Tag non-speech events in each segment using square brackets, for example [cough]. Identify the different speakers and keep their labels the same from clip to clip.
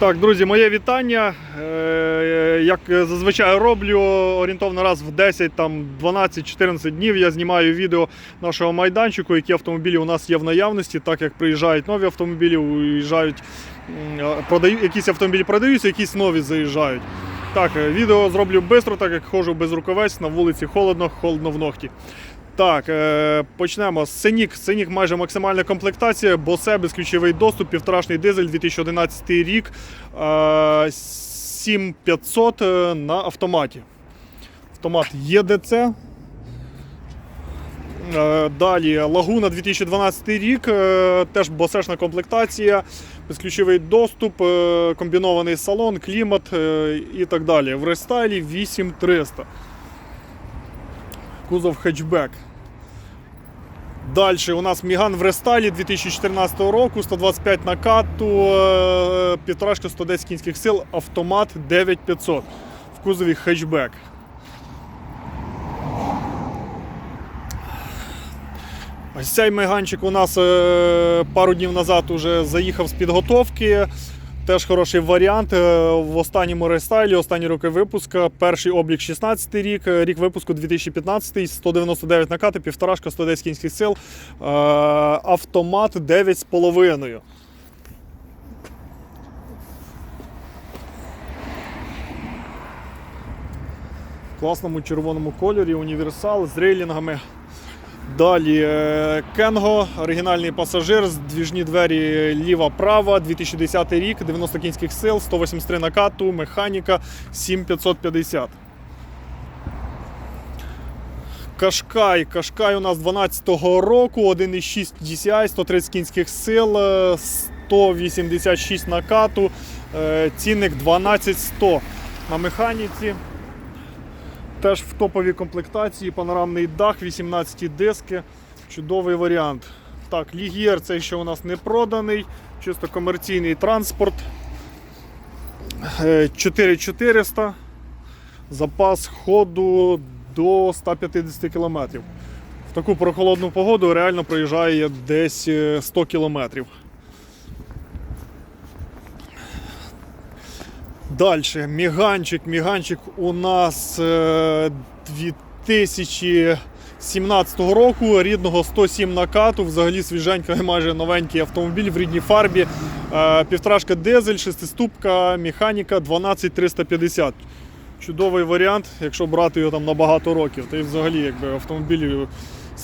Speaker 1: Так, друзі, моє вітання. Е, Як зазвичай роблю, орієнтовно раз в 10, там 12-14 днів я знімаю відео нашого майданчику, які автомобілі у нас є в наявності, так як приїжджають нові автомобілі, уїжджають, продаю, якісь автомобілі продаються, якісь нові заїжджають. Так, е, відео зроблю швидко, так як ходжу без рукавець, на вулиці холодно, холодно в ногті. Так, е, почнемо. Синік. Синік майже максимальна комплектація, босе, безключовий доступ, півторашний дизель 2011 рік, е, 7500 е, на автоматі. Автомат ЄДЦ. Е, Далі Лагуна 2012 рік, е, теж босешна комплектація, безключовий доступ, е, комбінований салон, клімат е, і так далі. В рестайлі 8300. Кузов хетчбек. Далі у нас Міган в рестайлі 2014 року, 125 накату, півторашка 110 кінських сил, автомат 9500 в кузові хетчбек. Ось цей меганчик у нас е, пару днів назад уже заїхав з підготовки. Теж хороший варіант. Е, В останньому рестайлі, останні роки випуска. Перший облік 16 рік, е, рік випуску 2015, 199 накати, півторашка 110 кінських сил, е, автомат 9,5. В класному червоному кольорі, універсал з рейлінгами. Далі е, Кенго, оригінальний пасажир, здвіжні двері ліва-права, 2010 рік, 90 кінських сил, 183 накату, механіка 7550. Кашкай. Кашкай у нас 12-го року, 1,6 DCI, 130 кінських сил, е, 186 накату, е, цінник 12100 на механіці. Теж в топовій комплектації, панорамний дах, 18 диски. Чудовий варіант. Так, Лігєр цей ще у нас не проданий, чисто комерційний транспорт. Е, 4400. Запас ходу до 150 км. В таку прохолодну погоду реально проїжджає десь е, 100 км. Далі, міганчик. Міганчик у нас е, 2017 року, рідного 107 накату, взагалі свіженька, і [laughs] майже новенький автомобіль в рідній фарбі. Е, півторашка дизель, шестиступка, механіка 12350. Чудовий варіант, якщо брати його там на багато років. Та й взагалі якби, автомобіль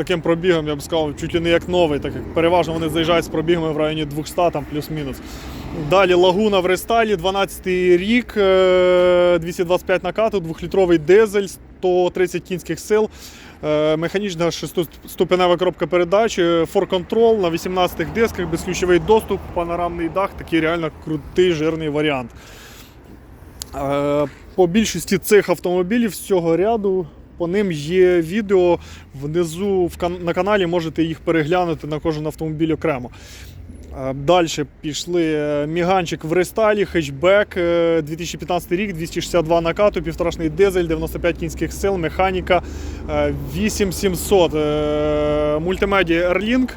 Speaker 1: таким пробігом, я б сказав, чуть не як новий, так як переважно вони заїжджають з пробігами в районі 200 там плюс-мінус. Далі Лагуна в рестайлі, 12 рік, е, 225 накату, 2-літровий дизель, 130 кінських сил, е, механічна 6-ступенева коробка передач, е, control на 18 дисках, безключовий доступ, панорамний дах, такий реально крутий жирний варіант. Е, По більшості цих автомобілів з цього ряду по ним є відео внизу на каналі, можете їх переглянути на кожен автомобіль окремо. Далі пішли е, Міганчик в рестайлі, хетчбек, е, 2015 рік, 262 накату, півторашний дизель, 95 кінських сил, механіка е, 8700. Е, Мультимедіа Airlink,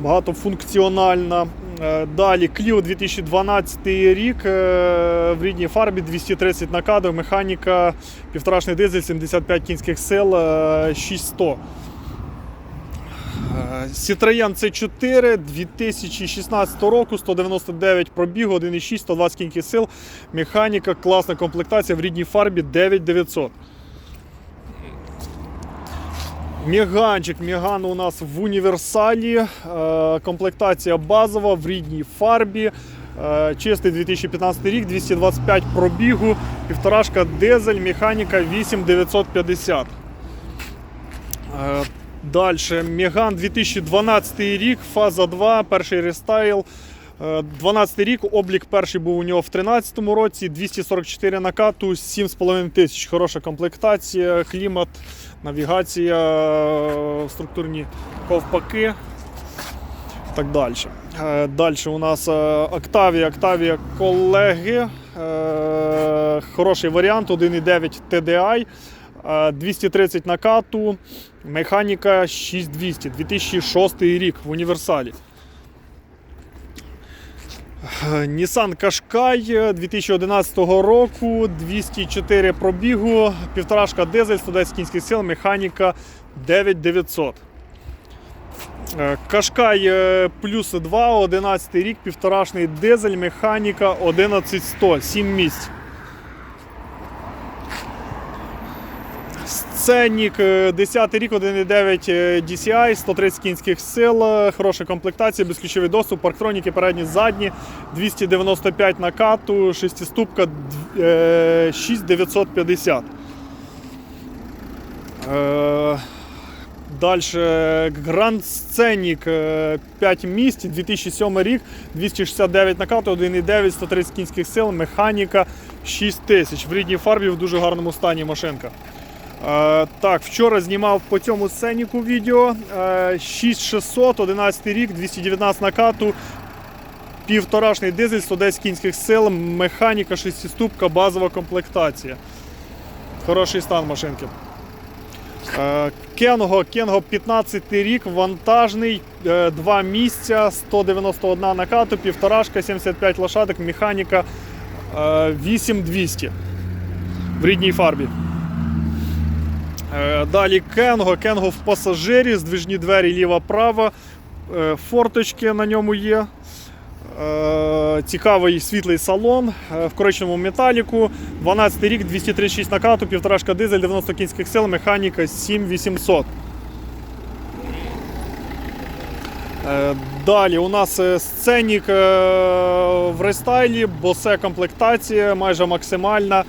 Speaker 1: багатофункціональна. Е, Далі Clio 2012 рік е, в рідній фарбі 230 накату, механіка, півторашний дизель, 75 кінських сил, е, 6100. Е, Citroen C4 2016 року, 199 пробігу, 1,6, 120 кінських сил, механіка, класна комплектація в рідній фарбі 9900. Меганчик. Меган у нас в універсалі. Е, Комплектація базова в рідній фарбі. Е, Чистий 2015 рік, 225 пробігу, півторашка дизель, механіка 8950. Е, Далі Меган 2012 рік, фаза 2, перший рестайл. Е, 12 рік, облік перший був у нього в 2013 році, 244 накату, 7,5 тисяч. Хороша комплектація, клімат, навігація, е, структурні ковпаки. Так далі. Далі у нас Octavia, Octavia колеги. Е, Хороший варіант, 1,9 TDI. Е, 230 накату, механіка 6200, 2006 рік в універсалі. Nissan Qashqai 2011 року, 204 пробігу, півторашка дизель, 110 кінських сил, механіка 9900. Кашкай е, плюс 2, 11 рік, півторашний дизель, механіка 11100, 7 місць. Е, 10 рік, 1,9 е, DCI, 130 кінських сил, е, хороша комплектація, безключовий доступ, парктроніки передні, задні, 295 накату, шестиступка е, 6950. Е, Далі Grand Scenic 5 місць, 2007 рік, 269 накату, 1,9, 130 кінських сил, механіка 6000. В рідній фарбі в дуже гарному стані машинка. Е, так, вчора знімав по цьому сценіку відео. Е, 6600, 11 рік, 219 накату, півторашний дизель, 110 кінських сил, механіка, шестиступка, базова комплектація. Хороший стан машинки. Е, Кенго, Кенго 15 рік, вантажний, 2 місця, 191 накату, півторашка, 75 лошадок, механіка е, 8200 в рідній фарбі. Е, Далі Кенго, Кенго в пасажирі, здвижні двері ліва-права, е, форточки на ньому є. Е, Цікавий світлий салон в коричневому металіку. 12 рік, 236 накату, півторашка дизель, 90 кінських сил, механіка 7800. Е, Далі у нас сценік в рестайлі, босе комплектація, майже максимальна.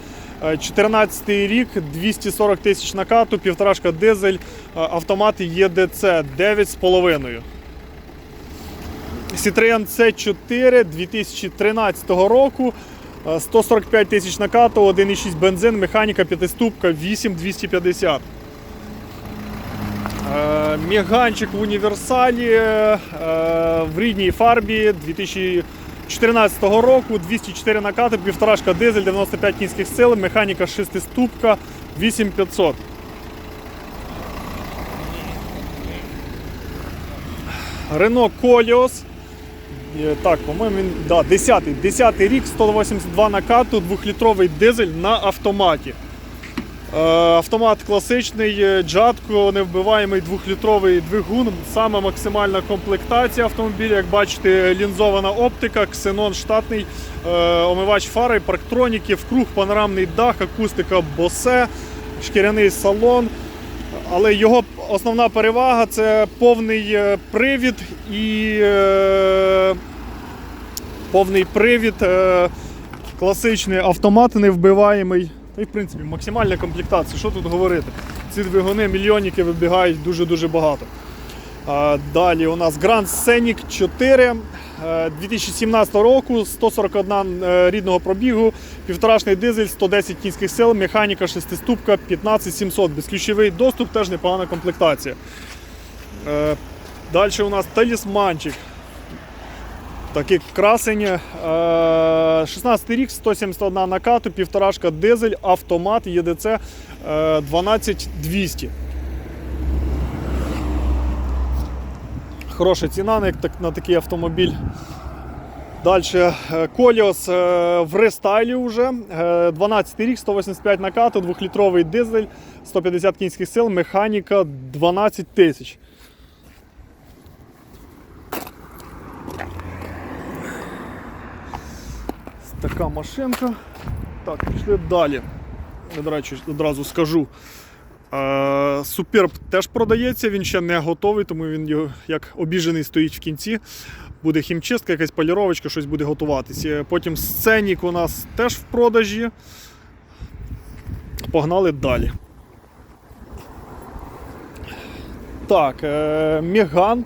Speaker 1: Е, 14 рік, 240 тисяч накату, півторашка дизель, автомат ЄДЦ 9,5. Citroen C4 2013 року. е, 145 тисяч накату, 1,6 бензин, механіка, п'ятиступка, 8250. Е, Меганчик в універсалі в рідній фарбі 2014 року, 204 накати, півторашка дизель, 95 кінських сил, механіка шестиступка, 8500. Рено Коліос. Е, Так, по-моєму, він да, 10 10 рік, 182 накату, 2-літровий дизель на автоматі. Е, автомат класичний, е, джатко, невбиваємий 2-літровий двигун, саме максимальна комплектація автомобіля. Як бачите, лінзована оптика, ксенон штатний, е, омивач фари, парктроніки, вкруг панорамний дах, акустика босе, шкіряний салон. Але його основна перевага це повний привід і повний привід, класичний автомат невбиваємий. Та й в принципі максимальна комплектація. Що тут говорити? Ці двигуни мільйонники вибігають дуже-дуже багато. Далі у нас Grand Scenic 4 е, 2017 року, 141 е, рідного пробігу, півторашний дизель, 110 кінських сил, механіка шестиступка, 15700, безключовий доступ, теж непогана комплектація. Е, Далі у нас талісманчик. Такий красень. Е, 16 рік, 171 накату, півторашка дизель, автомат, ЄДЦ е, 12200. Хороша ціна на, такий автомобіль. Далі Коліос в рестайлі вже. Е, 12 рік, 185 накату, 2-літровий дизель, 150 кінських сил, механіка 12 тисяч. Така машинка. Так, пішли далі. До одразу скажу. Е, Суперб теж продається, він ще не готовий, тому він як обіжений стоїть в кінці. Буде хімчистка, якась поліровочка, щось буде готуватися. Потім сценік у нас теж в продажі. Погнали далі. Так, е, Меган.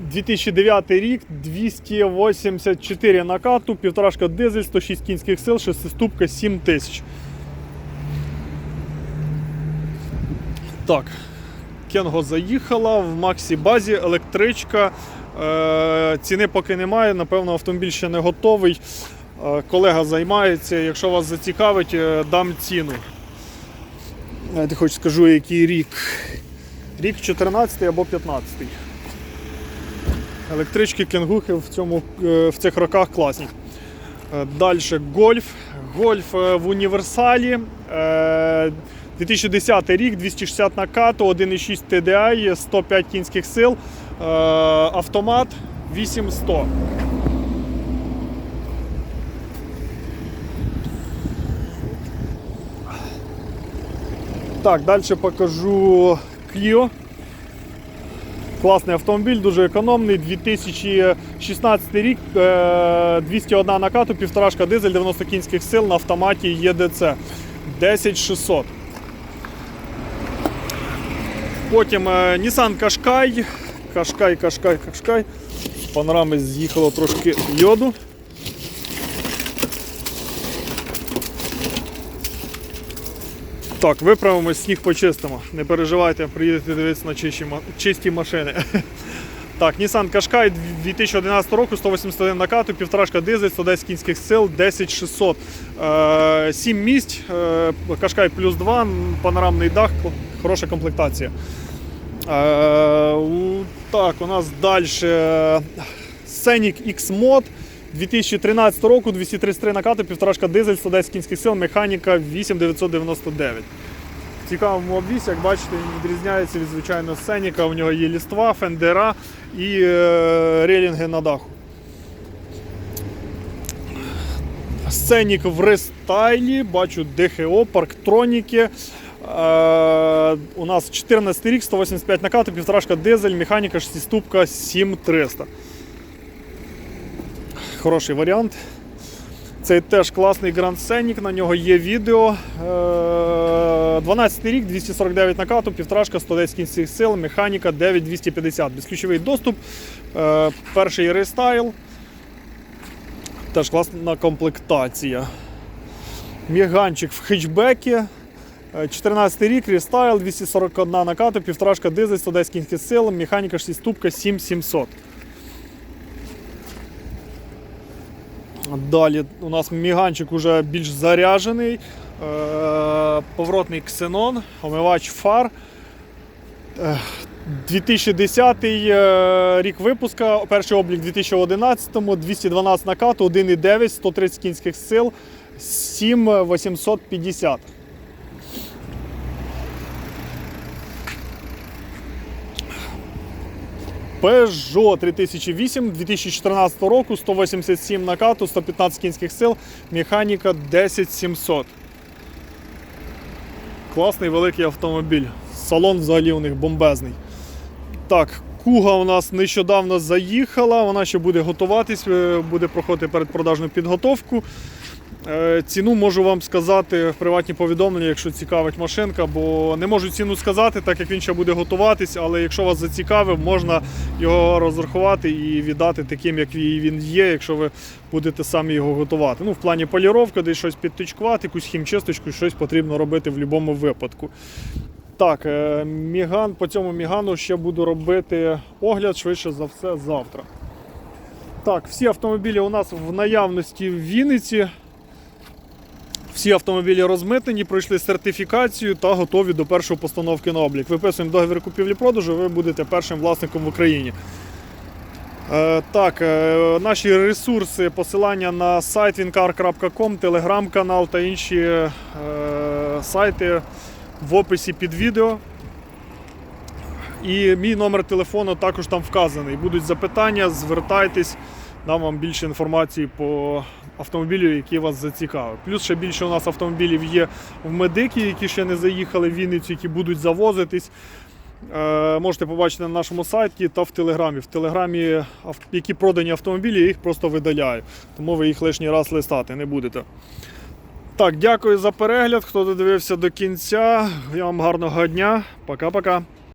Speaker 1: Е, 2009 рік, 284 накату, півторашка дизель, 106 кінських сил, шестиступка 7000. Так, Кенго заїхала в Максі базі, електричка. Е, ціни поки немає, напевно, автомобіль ще не готовий. Е, колега займається. Якщо вас зацікавить, е, дам ціну. Я хоч скажу, який рік. Рік 14 або 15. Електрички, кенгухи в, цьому, е, в цих роках класні. Далі гольф. Гольф е, в універсалі. Е, 2010 рік, 260 накату, 1,6 TDI, 105 кінських сил, е, автомат 8100. Так, далі покажу Clio. Класний автомобіль, дуже економний. 2016 рік, е, 201 накату, півторашка дизель, 90 кінських сил на автоматі ЄДЦ 10600. Потім е, Nissan Qashqai. Qashqai, Qashqai, Qashqai. Панорами з'їхало трошки йоду. Так, виправимось, сніг почистимо. Не переживайте, приїдете дивитися на чисті, чисті машини. [laughs] Так, Nissan Qashqai 2011 року, 181 накату, півторашка дизель, 110 кінських сил, 10600. Е, 7 місць, е, Qashqai плюс 2, панорамний дах, хороша комплектація. Е, так, у нас далі Scenic X-Mod 2013 року, 233 накати, півторашка дизель, 110 кінських сил, механіка 8999. В цікавому обвісі, як бачите, він відрізняється від звичайного Сеніка. У нього є ліства, фендера і е, релінги на даху. Сценік в рестайлі, бачу ДХО, парктроніки. Е, у нас 14 рік, 185 накату, півторашка дизель, механіка 6-ступка 7300. Хороший варіант. Цей теж класний Grand Scenic, на нього є відео. Е, 12 рік, 249 накату, півторашка, 110 кінських сил, механіка 9250. Безключовий доступ. Е, Перший рестайл. Теж класна комплектація. Міганчик в хетчбекі. Е, 14 рік, рестайл, 241 накату, півторашка дизель, 110 кінських сил, механіка 6 ступка 7700. Далі у нас міганчик уже більш заряджений. Е, Поворотний ксенон, омивач фар. Е, 2010 е, рік випуска, перший облік 2011-му, 212 накату, 1,9, 130 кінських сил, 7850. Peugeot 3008 2014 року, 187 накату, 115 кінських сил, механіка 10700. Класний великий автомобіль. Салон взагалі у них бомбезний. Так, Куга у нас нещодавно заїхала, вона ще буде готуватись, е, буде проходити передпродажну підготовку. Е, Ціну можу вам сказати в приватні повідомлення, якщо цікавить машинка, бо не можу ціну сказати, так як він ще буде готуватись, але якщо вас зацікавив, можна його розрахувати і віддати таким, як він є, якщо ви будете самі його готувати. Ну, в плані поліровки, десь щось підтичкувати, якусь хімчисточку, щось потрібно робити в будь-якому випадку. Так, е, Міган, по цьому Мігану ще буду робити огляд швидше за все завтра. Так, всі автомобілі у нас в наявності в Вінниці. Всі автомобілі розмитнені, пройшли сертифікацію та готові до першої постановки на облік. Виписуємо договір купівлі-продажу, ви будете першим власником в Україні. Е, так, е, наші ресурси, посилання на сайт wincar.com, телеграм-канал та інші е, сайти в описі під відео. І мій номер телефону також там вказаний. Будуть запитання, звертайтесь, дам вам більше інформації по автомобілю, який вас зацікавив. Плюс ще більше у нас автомобілів є в медики, які ще не заїхали в Вінницю, які будуть завозитись. Е, можете побачити на нашому сайті та в Телеграмі. В Телеграмі, які продані автомобілі, я їх просто видаляю. Тому ви їх лишній раз листати не будете. Так, дякую за перегляд. Хто додивився до кінця. Я вам гарного дня. Пока-пока.